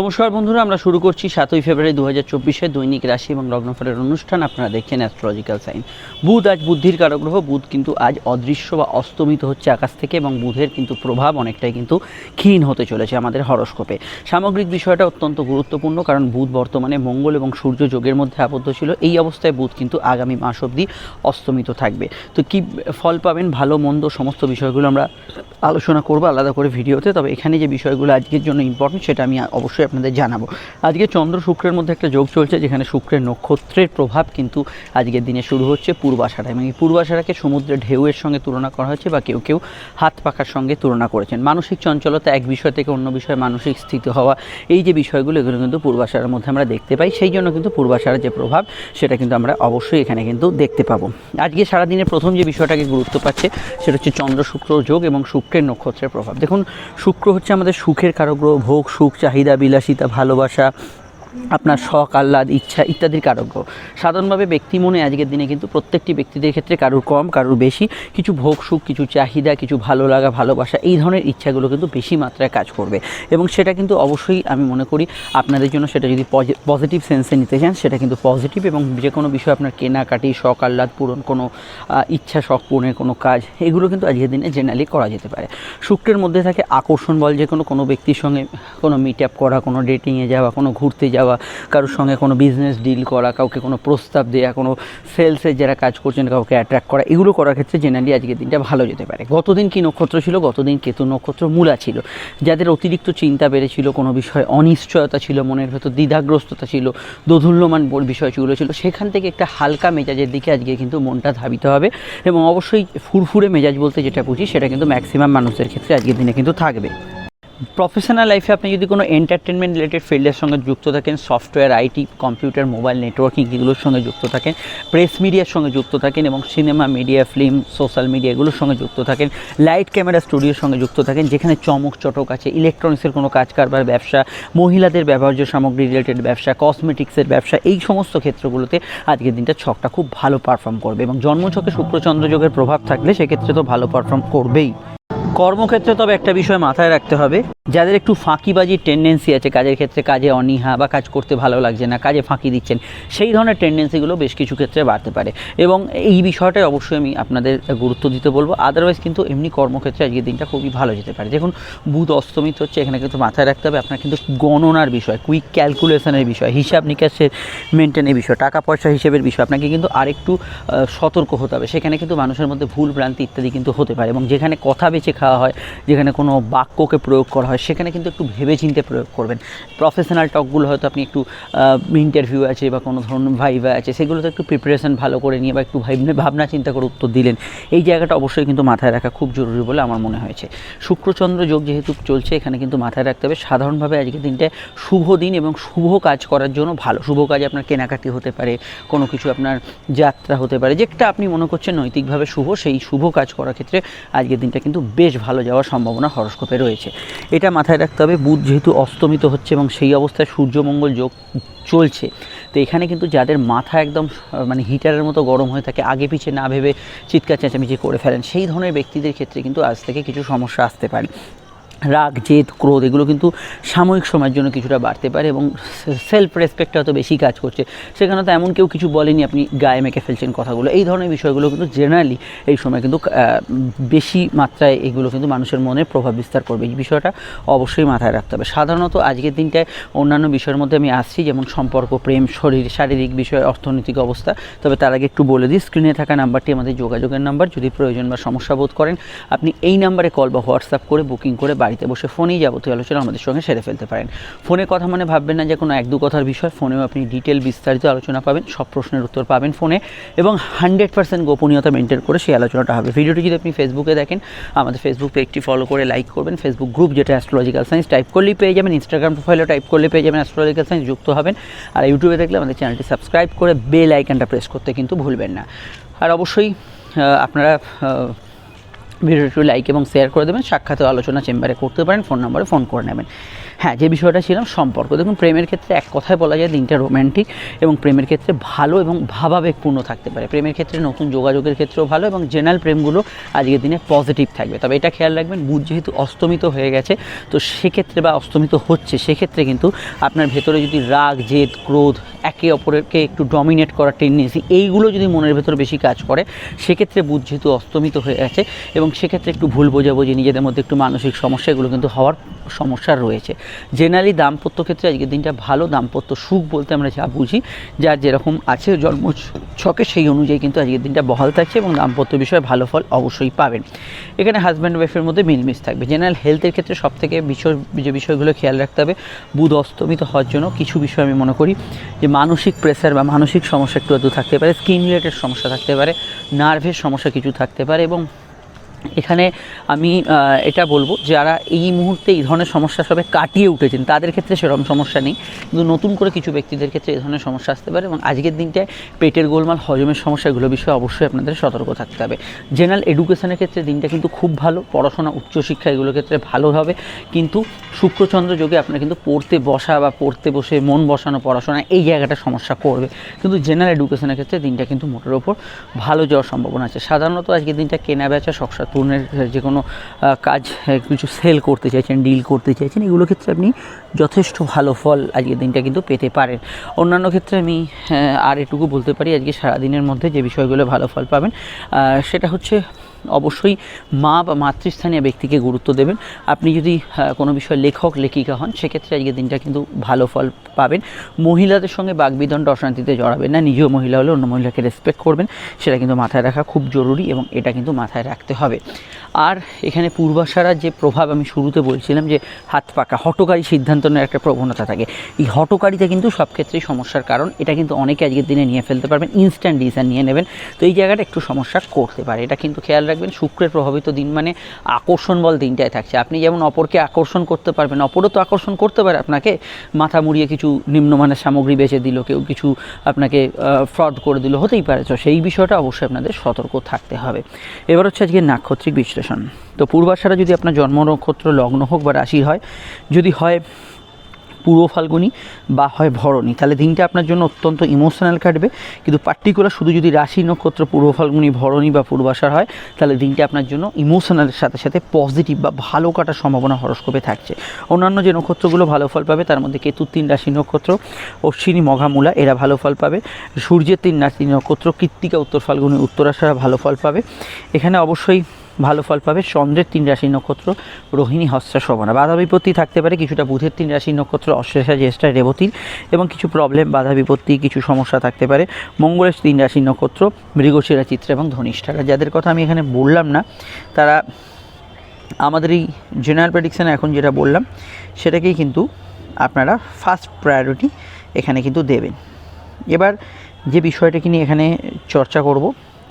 নমস্কার বন্ধুরা, আমরা শুরু করছি সাতই ফেব্রুয়ারি দু হাজার চব্বিশে দৈনিক রাশি এবং লগ্নফলের অনুষ্ঠান। আপনারা দেখছেন অ্যাস্ট্রোলজিক্যাল সাইন বুধ আজ বুদ্ধির কারগ্রহ। বুধ কিন্তু আজ অদৃশ্য বা অস্তমিত হচ্ছে আকাশ থেকে এবং বুধের কিন্তু প্রভাব অনেকটাই কিন্তু ক্ষীণ হতে চলেছে আমাদের হরস্কোপে। সামগ্রিক বিষয়টা অত্যন্ত গুরুত্বপূর্ণ কারণ বুধ বর্তমানে মঙ্গল এবং সূর্য যোগের মধ্যে আবদ্ধ ছিল। এই অবস্থায় বুধ কিন্তু আগামী মাস অবধি অস্তমিত থাকবে। তো কি ফল পাবেন, ভালো, মন্দ, সমস্ত বিষয়গুলো আমরা আলোচনা করব আলাদা করে ভিডিওতে। তবে এখানে যে বিষয়গুলো আজকের জন্য ইম্পর্টেন্ট সেটা আমি অবশ্যই আপনাদের জানাব। আজকে চন্দ্র শুক্রের মধ্যে একটা যোগ চলছে, যেখানে শুক্রের নক্ষত্রের প্রভাব কিন্তু আজকের দিনে শুরু হচ্ছে পূর্বাষাঢ়া এবং এই পূর্বাষাঢ়াকে সমুদ্রের ঢেউয়ের সঙ্গে তুলনা করা হয়েছে বা কেউ কেউ হাত পাখার সঙ্গে তুলনা করেছেন। মানসিক চঞ্চলতা এক বিষয় থেকে অন্য বিষয়ে মানসিক স্থিতি হওয়া, এই যে বিষয়গুলো, এগুলো কিন্তু পূর্বাষাঢ়ার মধ্যে আমরা দেখতে পাই। সেই জন্য কিন্তু পূর্বাষাঢ়ার যে প্রভাব, সেটা কিন্তু আমরা অবশ্যই এখানে কিন্তু দেখতে পাবো। আজকে সারাদিনের প্রথম যে বিষয়টাকে গুরুত্ব পাচ্ছে, সেটা হচ্ছে চন্দ্র শুক্র যোগ এবং শুক্রের নক্ষত্রের প্রভাব। দেখুন, শুক্র হচ্ছে আমাদের সুখের কারগ্রহ ভোগ, সুখ, চাহিদা বিলাসিতা ভালোবাসা আপনার শখ, আহ্লাদ, ইচ্ছা ইত্যাদির কারক সাধারণভাবে ব্যক্তি মনে আজকের দিনে কিন্তু প্রত্যেকটি ব্যক্তিদের ক্ষেত্রে কারুর কম, কারুর বেশি, কিছু ভোগ, সুখ, কিছু চাহিদা, কিছু ভালো লাগা, ভালোবাসা, এই ধরনের ইচ্ছাগুলো কিন্তু বেশি মাত্রায় কাজ করবে। এবং সেটা কিন্তু অবশ্যই আমি মনে করি আপনাদের জন্য সেটা যদি পজিটিভ সেন্সে নিতে চান, সেটা কিন্তু পজিটিভ এবং যে কোনো বিষয় আপনার কেনাকাটি, শখ, আহ্লাদ পূরণ, কোনো ইচ্ছা, শখ পূরণের কোনো কাজ, এগুলো কিন্তু আজকের দিনে জেনারেলি করা যেতে পারে। শুক্রের মধ্যে থাকে আকর্ষণ বল, যে কোনো কোনো ব্যক্তির সঙ্গে কোনো মিট আপ করা, কোনো ডেটিংয়ে যাওয়া, কোনো ঘুরতে যাওয়া কারোর সঙ্গে কোনো বিজনেস ডিল করা, কাউকে কোনো প্রস্তাব দেওয়া কোনো সেলসের যারা কাজ করছেন, কাউকে অ্যাট্রাক্ট করা, এগুলো করার ক্ষেত্রে জেনারেলি আজকের দিনটা ভালো যেতে পারে। গতদিন কি নক্ষত্র ছিল? গতদিন কেতু নক্ষত্র মূলা ছিল। যাদের অতিরিক্ত চিন্তা বেড়েছিল, কোনো বিষয়ে অনিশ্চয়তা ছিল, মনের ভেতর দ্বিধাগ্রস্ততা ছিল, দোধুল্যমান বিষয়গুলো ছিল, সেখান থেকে একটা হালকা মেজাজের দিকে আজকে কিন্তু মনটা ধাবিত হবে এবং অবশ্যই ফুরফুরে মেজাজ বলতে যেটা বুঝি, সেটা কিন্তু ম্যাক্সিমাম মানুষের ক্ষেত্রে আজকের দিনে কিন্তু থাকবে। প্রফেশনাল লাইফে আপনি যদি কোনো এন্টারটেনমেন্ট রিলেটেড ফিল্ডের সঙ্গে যুক্ত থাকেন software IT computer mobile networking এগুলোর সঙ্গে যুক্ত থাকেন প্রেস মিডিয়ার সঙ্গে যুক্ত থাকেন এবং cinema media film social media এগুলোর সঙ্গে যুক্ত থাকেন লাইট ক্যামেরা স্টুডিওর সঙ্গে যুক্ত থাকেন, যেখানে চমক চটক আছে ইলেকট্রনিক্সের কোনো কাজ কারবার ব্যবসা, মহিলাদের ব্যবহার্য সামগ্রী রিলেটেড ব্যবসা কসমেটিক্সের ব্যবসা, এই সমস্ত ক্ষেত্রগুলোতে আজকের দিনটা ছকটা খুব ভালো পারফর্ম করবে এবং জন্মছকে শুক্রচন্দ্র যোগের প্রভাব থাকলে সেক্ষেত্রে তো ভালো পারফর্ম করবেই। কর্মক্ষেত্রে তবে একটা বিষয় মাথায় রাখতে হবে, যাদের একটু ফাঁকিবাজির টেন্ডেন্সি আছে কাজের ক্ষেত্রে, কাজে অনীহা বা কাজ করতে ভালো লাগছে না, কাজে ফাঁকি দিচ্ছেন, সেই ধরনের টেন্ডেন্সিগুলো বেশ কিছু ক্ষেত্রে বাড়তে পারে। এবং এই বিষয়টাই অবশ্যই আমি আপনাদের গুরুত্ব দিতে বলব আদারওয়াইজ কিন্তু এমনি কর্মক্ষেত্রে আজকের দিনটা খুবই ভালো যেতে পারে। দেখুন বুধ অস্তমিত হচ্ছে, এখানে কিন্তু মাথায় রাখতে হবে, আপনার কিন্তু গণনার বিষয় কুইক ক্যালকুলেশনের বিষয়, হিসাব নিকাশের মেনটেনের বিষয়, টাকা পয়সা হিসেবের বিষয়, আপনাকে কিন্তু আরেকটু সতর্ক হতে হবে। সেখানে কিন্তু মানুষের মধ্যে ভুল ভ্রান্তি ইত্যাদি কিন্তু হতে পারে এবং যেখানে কথা বেছে খাওয়া হয়, যেখানে কোনো বাক্যকে প্রয়োগ করা হয়, সেখানে কিন্তু একটু ভেবেচিন্তে প্রয়োগ করবেন। প্রফেশনাল টকগুলো হয়তো আপনি একটু ইন্টারভিউ আছে বা কোনো ধরনের ভাইভা আছে, সেগুলোতে একটু প্রিপারেশন ভালো করে নিয়ে বা একটু ভাবনা ভাবনা চিন্তা করে উত্তর দিলেন। এই জায়গাটা অবশ্যই কিন্তু মাথায় রাখা খুব জরুরি বলে আমার মনে হয়েছে। শুক্রচন্দ্র যোগ যেহেতু চলছে, এখানে কিন্তু মাথায় রাখতে হবে, সাধারণভাবে আজকের দিনটা শুভ দিন এবং শুভ কাজ করার জন্য ভালো। শুভ কাজে আপনার কেনাকাটি হতে পারে, কোনো কিছু আপনার যাত্রা হতে পারে, যেটা আপনি মনে করছেন নৈতিকভাবে শুভ, সেই শুভ কাজ করার ক্ষেত্রে আজকের দিনটা কিন্তু বেশ ভালো যাওয়ার সম্ভাবনা হরস্কোপে রয়েছে। এটা মাথায় রাখতে হবে, বুধ যেহেতু অস্তমিত হচ্ছে এবং সেই অবস্থায় সূর্যমঙ্গল যোগ চলছে। তো এখানে কিন্তু যাদের মাথা একদম মানে হিটারের মতো গরম হয়ে থাকে, আগে পিছিয়ে না ভেবে চিৎকার চেঁচামেচি করে ফেলেন, সেই ধরনের ব্যক্তিদের ক্ষেত্রে কিন্তু আজ থেকে কিছু সমস্যা আসতে পারে। রাগ, জেদ, ক্রোধ, এগুলো কিন্তু সাময়িক সময়ের জন্য কিছুটা বাড়তে পারে এবং সেলফ রেসপেক্টটা হয়তো বেশি কাজ করছে। সেখানে তো এমন কেউ কিছু বলেনি আপনি গায়ে মেখে ফেলছেন কথাগুলো। এই ধরনের বিষয়গুলো কিন্তু জেনারেলি এই সময় কিন্তু বেশি মাত্রায় এগুলো কিন্তু মানুষের মনে প্রভাব বিস্তার করবে। এই বিষয়টা অবশ্যই মাথায় রাখতে হবে। সাধারণত আজকের দিনটায় অন্যান্য বিষয়ের মধ্যে আমি আসছি, যেমন সম্পর্ক, প্রেম, শরীর, শারীরিক বিষয়, অর্থনৈতিক অবস্থা। তবে তার আগে একটু বলে দিই স্ক্রিনে থাকা নাম্বারটি আমাদের যোগাযোগের নাম্বার। যদি প্রয়োজন বা সমস্যা বোধ করেন, আপনি এই নাম্বারে কল বা হোয়াটসঅ্যাপ করে বুকিং করে বাড়িতে বসে ফোনেই যাবতীয় আলোচনা আমাদের সঙ্গে সেরে ফেলতে পারেন। ফোনে কথা মানে ভাববেন না যে কোনো এক দু কথার বিষয়, ফোনেও আপনি ডিটেল বিস্তারিত আলোচনা পাবেন, সব প্রশ্নের উত্তর পাবেন ফোনে এবং হান্ড্রেড পার্সেন্ট গোপনীয়তা মেনটেন করে সেই আলোচনাটা হবে। ভিডিওটি যদি আপনি ফেসবুকে দেখেন, আমাদের ফেসবুক পেজটি ফলো করে লাইক করবেন। ফেসবুক গ্রুপ যেটা অ্যাস্ট্রোলজিক্যাল সায়েন্স টাইপ করলেই পেয়ে যাবেন ইনস্টাগ্রাম প্রোফাইলও টাইপ করলে পেয়ে যাবেন অ্যাস্ট্রোলজিক্যাল সায়েন্স যুক্ত হবেন। আর ইউটিউবে দেখলে আমাদের চ্যানেলটি সাবস্ক্রাইব করে বেল আইকনটা প্রেস করতে কিন্তু ভুলবেন না। আর অবশ্যই আপনারা ভিডিওটি লাইক এবং শেয়ার করে দেবেন সাক্ষাৎ আলোচনা চেম্বারে করতে পারেন ফোন নম্বরে ফোন করে নেবেন। হ্যাঁ যে বিষয়টা ছিলাম, সম্পর্ক। দেখুন, প্রেমের ক্ষেত্রে এক কথায় বলা যায় দিনটা রোম্যান্টিক এবং প্রেমের ক্ষেত্রে ভালো এবং ভাবাবেগপূর্ণ থাকতে পারে। প্রেমের ক্ষেত্রে নতুন যোগাযোগের ক্ষেত্রেও ভালো এবং জেনারেল প্রেমগুলো আজকের দিনে পজিটিভ থাকবে। তবে এটা খেয়াল রাখবেন বুধ যেহেতু অস্তমিত হয়ে গেছে, তো সেক্ষেত্রে বা অস্তমিত হচ্ছে, সেক্ষেত্রে কিন্তু আপনার ভেতরে যদি রাগ, জেদ, ক্রোধ, একে অপরেরকে একটু ডমিনেট করার টেন্ডেন্সি এইগুলো যদি মনের ভেতর বেশি কাজ করে, সেক্ষেত্রে বুধ যেহেতু অস্তমিত হয়ে গেছে এবং সেক্ষেত্রে একটু ভুল বোঝাবুঝি, নিজেদের মধ্যে একটু মানসিক সমস্যা এগুলো কিন্তু হওয়ার সমস্যা রয়েছে। জেনারেলি দাম্পত্য ক্ষেত্রে আজকের দিনটা ভালো। দাম্পত্য সুখ বলতে আমরা যা বুঝি যার যেরকম আছে জন্ম ছকে, সেই অনুযায়ী কিন্তু আজকের দিনটা বহাল থাকছে এবং দাম্পত্য বিষয়ে ভালো ফল অবশ্যই পাবেন। এখানে হাজব্যান্ড ওয়াইফের মধ্যে মিলমিশ থাকবে। জেনারেল হেলথের ক্ষেত্রে সব থেকে বিষয়, যে বিষয়গুলো খেয়াল রাখতে হবে, বুধ অস্তমিত হওয়ার জন্য কিছু বিষয় আমি মনে করি, যে মানসিক প্রেসার বা মানসিক সমস্যা একটু থাকতে পারে স্কিন রিলেটেড সমস্যা থাকতে পারে নার্ভের সমস্যা কিছু থাকতে পারে এবং এখানে আমি এটা বলব, যারা এই মুহূর্তে এই ধরনের সমস্যা সবে কাটিয়ে উঠেছেন, তাদের ক্ষেত্রে সেরকম সমস্যা নেই। কিন্তু নতুন করে কিছু ব্যক্তিদের ক্ষেত্রে এই ধরনের সমস্যা আসতে পারে এবং আজকের দিনটায় পেটের গোলমাল, হজমের সমস্যা এগুলো বিষয়ে অবশ্যই আপনাদের সতর্ক থাকতে হবে। জেনারেল এডুকেশনের ক্ষেত্রে দিনটা কিন্তু খুব ভালো, পড়াশোনা, উচ্চশিক্ষা এগুলোর ক্ষেত্রে ভালো হবে। কিন্তু শুক্রচন্দ্র যোগে আপনার কিন্তু পড়তে বসা বা পড়তে বসে মন বসানো, পড়াশোনা, এই জায়গাটা সমস্যা করবে। কিন্তু জেনারেল এডুকেশনের ক্ষেত্রে দিনটা কিন্তু মোটের ওপর ভালো যাওয়ার সম্ভাবনা আছে। সাধারণত আজকের দিনটা কেনা বেচা পূর্ণের যে কোনো কাজ কিছু সেল করতে চাইছেন ডিল করতে চাইছেন, এগুলো ক্ষেত্রে আপনি যথেষ্ট ভালো ফল আজকের দিনটা কিন্তু পেতে পারেন। অন্যান্য ক্ষেত্রে আমি আর এটুকু বলতে পারি, আজকে সারাদিনের মধ্যে যে বিষয়গুলো ভালো ফল পাবেন সেটা হচ্ছে অবশ্যই মা বা মাতৃস্থানীয় ব্যক্তিকে গুরুত্ব দেবেন। আপনি যদি কোনো বিষয়ে লেখক, লেখিকা হন, সেক্ষেত্রে আজকের দিনটা কিন্তু ভালো ফল পাবেন। মহিলাদের সঙ্গে বাগবিদণ্ড অশান্তিতে জড়াবেন না। নিজেও মহিলা হলে অন্য মহিলাকে রেসপেক্ট করবেন। সেটা কিন্তু মাথায় রাখা খুব জরুরি এবং এটা কিন্তু মাথায় রাখতে হবে। আর এখানে পূর্বাশারার যে প্রভাব আমি শুরুতে বলছিলাম যে হাত পাকা, হটকারী সিদ্ধান্ত নেওয়ার একটা প্রবণতা থাকে। এই হটকারিতা কিন্তু সব ক্ষেত্রেই সমস্যার কারণ। এটা কিন্তু অনেকে আজকের দিনে নিয়ে ফেলতে পারবেন। ইনস্ট্যান্ট ডিসিশন নিয়ে নেবেন। তো এই জায়গাটা একটু সমস্যা করতে পারে। এটা কিন্তু খেয়াল রাখবেন, শুক্রের প্রভাবিত দিন মানে আকর্ষণ বল দিনটায় থাকছে। আপনি যেমন অপরকে আকর্ষণ করতে পারবেন, অপরও তো আকর্ষণ করতে পারে। আপনাকে মাথা মুড়িয়ে কিছু নিম্নমানের সামগ্রী বেচে দিল, কেউ কিছু আপনাকে ফ্রড করে দিল, হতেই পারে। তো সেই বিষয়টা অবশ্যই আপনাদের সতর্ক থাকতে হবে। এবার হচ্ছে আজকে নাক্ষত্রিক বিশ্লেষণ। তো পূর্বাশারা যদি আপনার জন্ম নক্ষত্র লগ্ন হোক বা রাশি হয়, যদি হয় পূর্ব ফাল্গুনি বা হয় ভরণী। তাহলে দিনটা আপনার জন্য অত্যন্ত ইমোশনাল কাটবে। কিন্তু পার্টিকুলার শুধু যদি রাশি নক্ষত্র পূর্ব ফাল্গুনি, ভরণী বা পূর্বাশার হয়, তাহলে দিনটা আপনার জন্য ইমোশনালের সাথে সাথে পজিটিভ বা ভালো কাটার সম্ভাবনা হরস্কোপে থাকছে। অন্যান্য যে নক্ষত্রগুলো ভালো ফল পাবে, তার মধ্যে কেতুর তিন রাশি নক্ষত্র, অশ্বিনী মঘামূলা এরা ভালো ফল পাবে। সূর্যের তিন রাশি নক্ষত্র, কৃত্তিকা, উত্তর ফাল্গুনি, উত্তরাশারা ভালো ফল পাবে। এখানে অবশ্যই ভালো ফল পাবে। চন্দ্রের তিন রাশি নক্ষত্র, রোহিণী, হস্তা, শোভনা। বাধা বিপত্তি থাকতে পারে, কিছুটা বুধের তিন রাশি নক্ষত্র অশ্লেষা জ্যেষ্ঠা রেবতীর এবং কিছু প্রবলেম বাধা বিপত্তি, কিছু সমস্যা থাকতে পারে। মঙ্গলের তিন রাশি নক্ষত্র, মৃগশিরা, চিত্র এবং ধনিষ্ঠারা। যাদের কথা আমি এখানে বললাম না, তারা আমাদের এই জেনারেল প্রেডিকশানে এখন যেটা বললাম, সেটাকেই কিন্তু আপনারা ফার্স্ট প্রায়োরিটি এখানে কিন্তু দেবেন। এবার যে বিষয়টাকে নিয়ে এখানে চর্চা করব,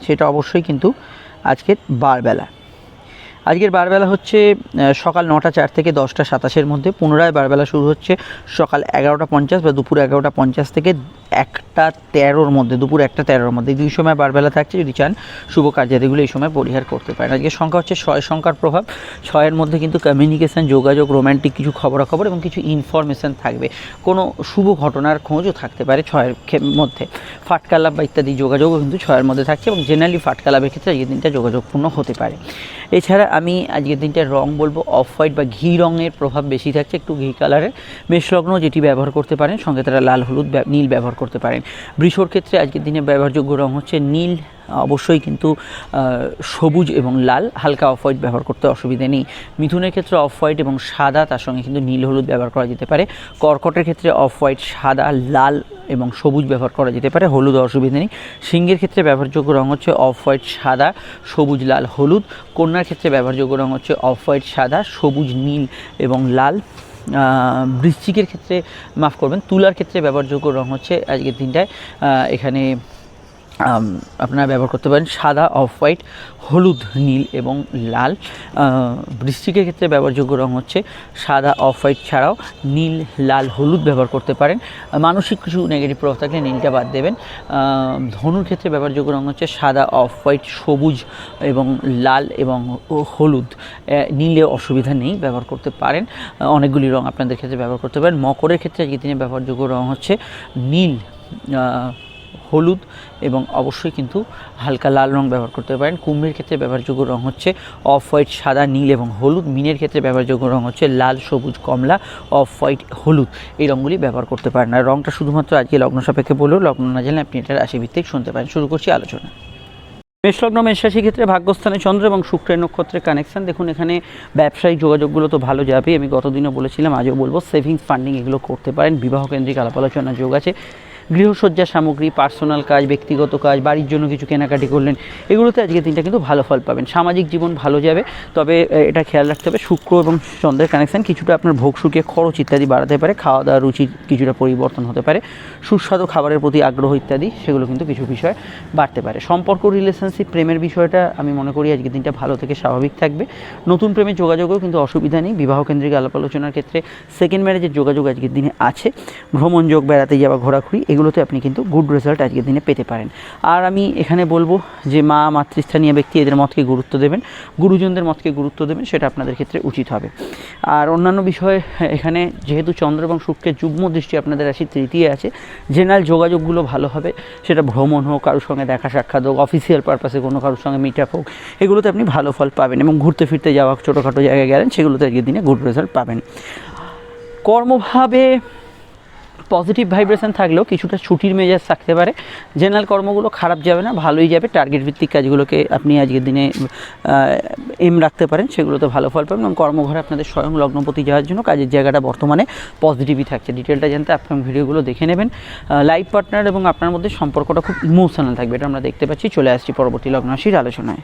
সেটা অবশ্যই কিন্তু আজকের বারবেলা। আজকের বারবেলা হচ্ছে সকাল নটা চার থেকে দশটা সাতাশের মধ্যে। পুনরায় বারবেলা শুরু হচ্ছে সকাল এগারোটা পঞ্চাশ বা দুপুর এগারোটা পঞ্চাশ থেকে একটা তেরোর মধ্যে, দুপুর একটা তেরোর মধ্যে দুই সময় বারবেলা থাকছে, যদি চান শুভ কার্যাদিগুলো এই সময় পরিহার করতে পারেন। আজকের সংখ্যা হচ্ছে ছয় সংখ্যার প্রভাব। ছয়ের মধ্যে কিন্তু কমিউনিকেশন যোগাযোগ রোম্যান্টিক কিছু খবরাখবর এবং কিছু ইনফরমেশন থাকবে। কোনো শুভ ঘটনার খোঁজও থাকতে পারে ছয়ের মধ্যে। ফাটকা লাভ বা ইত্যাদি যোগাযোগও কিন্তু ছয়ের মধ্যে থাকছে এবং জেনারেলি ফাটকালাভের ক্ষেত্রে আজকের দিনটা যোগাযোগপূর্ণ হতে পারে। এছাড়া আমি আজকের দিনটার রং বলব অফ হোয়াইট বা ঘি রঙের প্রভাব বেশি থাকছে, একটু ঘি কালারের মেষলগ্ন যেটি ব্যবহার করতে পারেন, সঙ্গে তারা লাল, হলুদ নীল ব্যবহার করতে পারেন। বৃষর ক্ষেত্রে আজকের দিনে ব্যবহারযোগ্য রং হচ্ছে নীল, অবশ্যই কিন্তু সবুজ এবং লাল, হালকা অফ হোয়াইট ব্যবহার করতে অসুবিধে নেই। মিথুনের ক্ষেত্রে অফ হোয়াইট এবং সাদা, তার সঙ্গে কিন্তু নীল, হলুদ ব্যবহার করা যেতে পারে। কর্কটের ক্ষেত্রে অফ হোয়াইট সাদা, লাল এবং সবুজ ব্যবহার করা যেতে পারে হলুদ অসুবিধে নেই। সিংহের ক্ষেত্রে ব্যবহারযোগ্য রং হচ্ছে অফ হোয়াইট সাদা, সবুজ, লাল, হলুদ। কন্যার ক্ষেত্রে ব্যবহারযোগ্য রং হচ্ছে অফ হোয়াইট সাদা, সবুজ, নীল এবং লাল। বৃশ্চিকের ক্ষেত্রে মাফ করবেন তুলার ক্ষেত্রে ব্যবহারযোগ্য রং হচ্ছে আজকের দিনটায় এখানে আপনারা ব্যবহার করতে পারেন সাদা, অফ হোয়াইট, হলুদ, নীল এবং লাল। বৃষ্টিকের ক্ষেত্রে ব্যবহারযোগ্য রং হচ্ছে সাদা, অফ হোয়াইট ছাড়াও নীল, লাল, হলুদ ব্যবহার করতে পারেন। মানসিক কিছু নেগেটিভ প্রভাব থাকলে নীলটা বাদ দেবেন। ধনুর ক্ষেত্রে ব্যবহারযোগ্য রং হচ্ছে সাদা, অফ হোয়াইট, সবুজ এবং লাল এবং হলুদ। নীলে অসুবিধা নেই, ব্যবহার করতে পারেন। অনেকগুলি রং আপনাদের ক্ষেত্রে ব্যবহার করতে পারেন। মকরের ক্ষেত্রে আজকে দিনে ব্যবহারযোগ্য রং হচ্ছে নীল। হলুদ এবং অবশ্যই কিন্তু হালকা লাল রং ব্যবহার করতে পারেন। কুম্ভের ক্ষেত্রে ব্যবহারযোগ্য রং হচ্ছে অফ হোয়াইট, সাদা, নীল এবং হলুদ। মিনের ক্ষেত্রে ব্যবহারযোগ্য রং হচ্ছে লাল, সবুজ, কমলা, অফ হোয়াইট, হলুদ। এই রঙগুলি ব্যবহার করতে পারেন। আর রংটা শুধুমাত্র আজকে লগ্ন সাপেক্ষে বলেও লগ্ন না জানলে আপনি এটা রাশিভিত্তিক শুনতে পারেন। শুরু করছি আলোচনা। মেষলগ্ন মেষরাশি ক্ষেত্রে ভাগ্যস্থানে চন্দ্র এবং শুক্রের নক্ষত্রের কানেকশন দেখুন, এখানে ব্যবসায়িক যোগাযোগগুলো তো ভালো যাবে। আমি গতদিনও বলেছিলাম, আজও বলব সেভিংস ফান্ডিং এগুলো করতে পারেন। বিবাহ কেন্দ্রিক আলাপ আলোচনা যোগ আছে। গৃহসজ্জা সামগ্রী, পার্সোনাল কাজ, ব্যক্তিগত কাজ, বাড়ির জন্য কিছু কেনাকাটি করলেন, এগুলোতে আজকে দিনটা কিন্তু ভালো ফল পাবেন। সামাজিক জীবন ভালো যাবে, তবে এটা খেয়াল রাখতে হবে, শুক্র এবং চন্দ্রের কানেকশন কিছুটা আপনার ভোগ, সুখে খরচ ইত্যাদি বাড়াতে পারে খাওয়া দাওয়া রুচির কিছুটা পরিবর্তন হতে পারে, সুস্বাদু খাবারের প্রতি আগ্রহ ইত্যাদি, সেগুলো কিন্তু কিছু বিষয় বাড়তে পারে। সম্পর্ক রিলেশনশিপ প্রেমের বিষয়টা আমি মনে করি আজকের দিনটা ভালো থেকে স্বাভাবিক থাকবে। নতুন প্রেমের যোগাযোগেও কিন্তু অসুবিধা নেই, বিবাহ কেন্দ্রিক আলাপ আলোচনার ক্ষেত্রে সেকেন্ড ম্যারেজের যোগাযোগ আজকের দিনে আছে, ভ্রমণ যোগ, বেড়াতে যাওয়া, ঘোরাঘুরি এগুলোতে আপনি কিন্তু গুড রেজাল্ট আজকের দিনে পেতে পারেন। আর আমি এখানে বলব যে মা, মাতৃস্থানীয় ব্যক্তি এদের মতকে গুরুত্ব দেবেন, গুরুজনদের মতকে গুরুত্ব দেবেন, সেটা আপনাদের ক্ষেত্রে উচিত হবে। আর অন্যান্য বিষয়ে, এখানে যেহেতু চন্দ্র এবং শুক্রের যুগ্ম দৃষ্টি আপনাদের রাশি তৃতীয় আছে জেনারেল যোগাযোগগুলো ভালো হবে, সেটা ভ্রমণ হোক, কারোর সঙ্গে দেখা সাক্ষাৎ হোক অফিসিয়াল পারপাসে কোনো কারোর সঙ্গে মিট আপ হোক, এগুলোতে আপনি ভালো ফল পাবেন এবং ঘুরতে ফিরতে যাওয়া ছোটোখাটো জায়গায় গেলেন, সেগুলোতে আজকের দিনে গুড রেজাল্ট পাবেন। কর্মভাবে পজিটিভ ভাইব্রেশন থাকলেও কিছুটা ছুটির মেজাজ থাকতে পারে। জেনারেল কর্মগুলো খারাপ যাবে না, ভালোই যাবে। টার্গেট ভিত্তিক কাজগুলোকে আপনি আজকের দিনে এম রাখতে পারেন, সেগুলোতে ভালো ফল পাবেন এবং কর্মঘরে আপনাদের স্বয়ং লগ্নপতি যাওয়ার জন্য কাজের জায়গাটা বর্তমানে পজিটিভই থাকছে। ডিটেলটা জানতে আপনার ভিডিওগুলো দেখে নেবেন। লাইফ পার্টনার এবং আপনার মধ্যে সম্পর্কটা খুব ইমোশনাল থাকবে, এটা আমরা দেখতে পাচ্ছি। চলে আসছি পরবর্তী লগ্নরাশির আলোচনায়।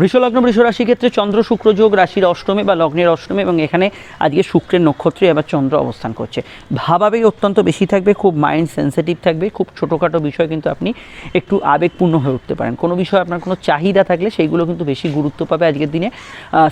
বৃষলগ্ন বৃষ রাশি ক্ষেত্রে চন্দ্র, শুক্র যোগ রাশির অষ্টমে বা লগ্নের অষ্টমে এবং এখানে আজকে শুক্রের নক্ষত্রে এবার চন্দ্র অবস্থান করছে। ভাবাবেগ অত্যন্ত বেশি থাকবে, খুব মাইন্ড সেন্সিটিভ থাকবে, খুব ছোটোখাটো বিষয় কিন্তু আপনি একটু আবেগপূর্ণ হয়ে উঠতে পারেন। কোনো বিষয়ে আপনার কোনো চাহিদা থাকলে সেইগুলো কিন্তু বেশি গুরুত্ব পাবে আজকের দিনে।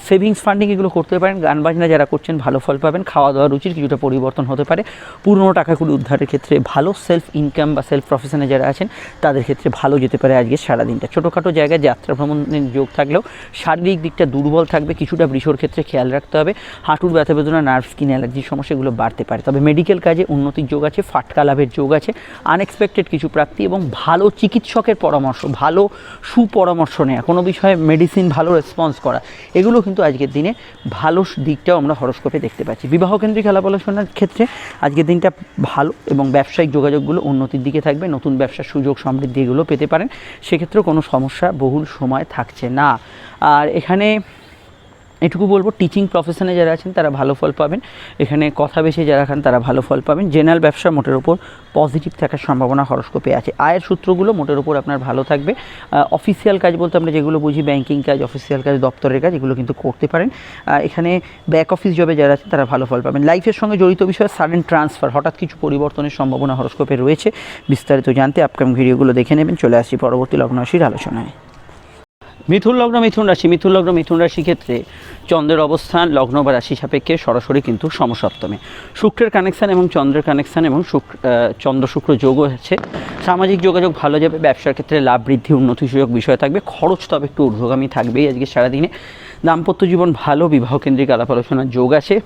সেভিংস ফান্ডিং এগুলো করতে পারেন গান বাজনা যারা করছেন ভালো ফল পাবেন খাওয়া দাওয়া রুচির কিছুটা পরিবর্তন হতে পারে। পুরনো টাকাগুলি উদ্ধারের ক্ষেত্রে ভালো সেলফ ইনকাম বা সেলফ প্রফেশনে যারা আছেন, তাদের ক্ষেত্রে ভালো যেতে পারে আজকে সারাদিনটা। ছোটোখাটো জায়গায় যাত্রা ভ্রমণের যোগ থাকলেও শারীরিক দিকটা দুর্বল থাকবে, কিছুটা বৃষর ক্ষেত্রে খেয়াল রাখতে হবে। হাঁটুর ব্যথা বেদনা নার্ভ স্কিন অ্যালার্জির সমস্যাগুলো বাড়তে পারে। তবে মেডিকেল কাজে উন্নতির যোগ আছে, ফাটকা লাভের যোগ আছে আনএক্সপেক্টেড কিছু প্রাপ্তি এবং ভালো চিকিৎসকের পরামর্শ, ভালো সুপরামর্শ নেওয়া কোনো বিষয়ে মেডিসিন ভালো রেসপন্স করা, এগুলো কিন্তু আজকের দিনে ভালো দিকটাও আমরা হরস্কোপে দেখতে পাচ্ছি। বিবাহ কেন্দ্রিক আলাপ আলোচনার ক্ষেত্রে আজকের দিনটা ভালো এবং ব্যবসায়িক যোগাযোগগুলো উন্নতির দিকে থাকবে, নতুন ব্যবসার সুযোগ সমৃদ্ধি এগুলো পেতে পারেন। সেক্ষেত্রেও কোনো সমস্যা বহুল সময় থাকছে না। আর এখানে এটুকু বলব টিচিং প্রফেশনে যারা আছেন তারা ভালো ফল পাবেন। এখানে কথা বেশি যারা খান তারা ভালো ফল পাবেন। জেনারেল ব্যবসা মোটের ওপর পজিটিভ থাকার সম্ভাবনা হরস্কোপে আছে। আয়ের সূত্রগুলো মোটের ওপর আপনার ভালো থাকবে। অফিসিয়াল কাজ বলতে আমরা যেগুলো বুঝি ব্যাংকিং কাজ অফিসিয়াল কাজ, দপ্তরের কাজ, এগুলো কিন্তু করতে পারেন। এখানে ব্যাক অফিস জবে যারা আছেন তারা ভালো ফল পাবেন। লাইফের সঙ্গে জড়িত বিষয়ে সাডেন ট্রান্সফার হঠাৎ কিছু পরিবর্তনের সম্ভাবনা হরস্কোপে রয়েছে। বিস্তারিত জানতে আপকাম ভিডিওগুলো দেখে নেবেন। চলে আসছি পরবর্তী লগ্নরাশির আলোচনায়। মিথুন লগ্ন, মিথুন রাশি। মিথুন লগ্ন, মিথুন রাশি ক্ষেত্রে চন্দ্রের অবস্থান, লগ্ন বা রাশি সাপেক্ষে সরাসরি কিন্তু সমসপ্তমে। শুক্রের কানেকশান এবং চন্দ্রের কানেকশান এবং শুক্র চন্দ্র শুক্র যোগও আছে। সামাজিক যোগাযোগ ভালো যাবে, ব্যবসার ক্ষেত্রে লাভ বৃদ্ধি, উন্নতি সুযোগ বিষয় থাকবে, খরচ তবে একটু ঊর্ধ্বগামী থাকবেই আজকে সারাদিনে। দাম্পত্য জীবন ভালো, বিবাহ কেন্দ্রিক আলাপ আলোচনার যোগ আছে।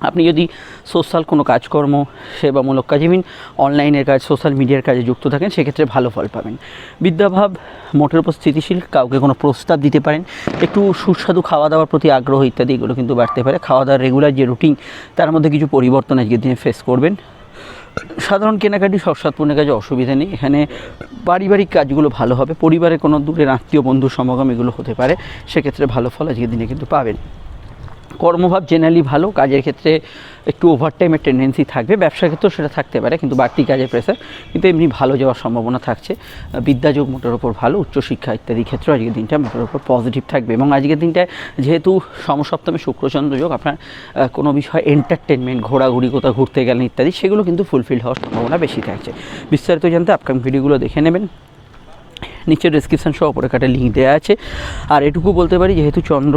আপনি যদি সোশ্যাল কোনো কাজকর্ম, সেবামূলক কাজ ইভিন অনলাইনের কাজ, সোশ্যাল মিডিয়ার কাজে যুক্ত থাকেন, সেক্ষেত্রে ভালো ফল পাবেন। বিদ্যাভাব মোটের উপর স্থিতিশীল, কাউকে কোনো প্রস্তাব দিতে পারেন, একটু সুস্বাদু খাওয়া দাওয়ার প্রতি আগ্রহ ইত্যাদি, এগুলো কিন্তু বাড়তে পারে। খাওয়া দাওয়ার রেগুলার যে রুটিন তার মধ্যে কিছু পরিবর্তন আজকের দিনে ফেস করবেন। সাধারণ কেনাকাটি সৎসাৎপূর্ণের কাজে অসুবিধা নেই। এখানে পারিবারিক কাজগুলো ভালো হবে। পরিবারের কোনো দূরের আত্মীয়, বন্ধু, সমাগম এগুলো হতে পারে। সেক্ষেত্রে ভালো ফল আজকের দিনে কিন্তু পাবেন। কর্মভাব জেনারেলি ভালো, কাজের ক্ষেত্রে একটু ওভারটাইমের টেন্ডেন্সি থাকবে, ব্যবসার ক্ষেত্রেও সেটা থাকতে পারে, কিন্তু বাড়তি কাজের প্রেসার কিন্তু এমনি ভালো যাওয়ার সম্ভাবনা থাকছে। বিদ্যাযোগ মোটের ওপর ভালো, উচ্চশিক্ষা ইত্যাদি ক্ষেত্রে আজকের দিনটা মোটের ওপর পজিটিভ থাকবে এবং আজকের দিনটায় যেহেতু সমসপ্তমে শুক্রচন্দ্র যোগ, আপনার কোনো বিষয় এন্টারটেনমেন্ট ঘোরাঘুরি কোথাও ঘুরতে গেলেন ইত্যাদি, সেগুলো কিন্তু ফুলফিল হওয়ার সম্ভাবনা বেশি থাকছে। বিস্তারিত জানতে আপকামিং ভিডিওগুলো দেখে নেবেন। নিচে ডিসক্রিপশান সহ ওপরে কাটে লিঙ্ক দেওয়া আছে। আর এটুকু বলতে পারি, যেহেতু চন্দ্র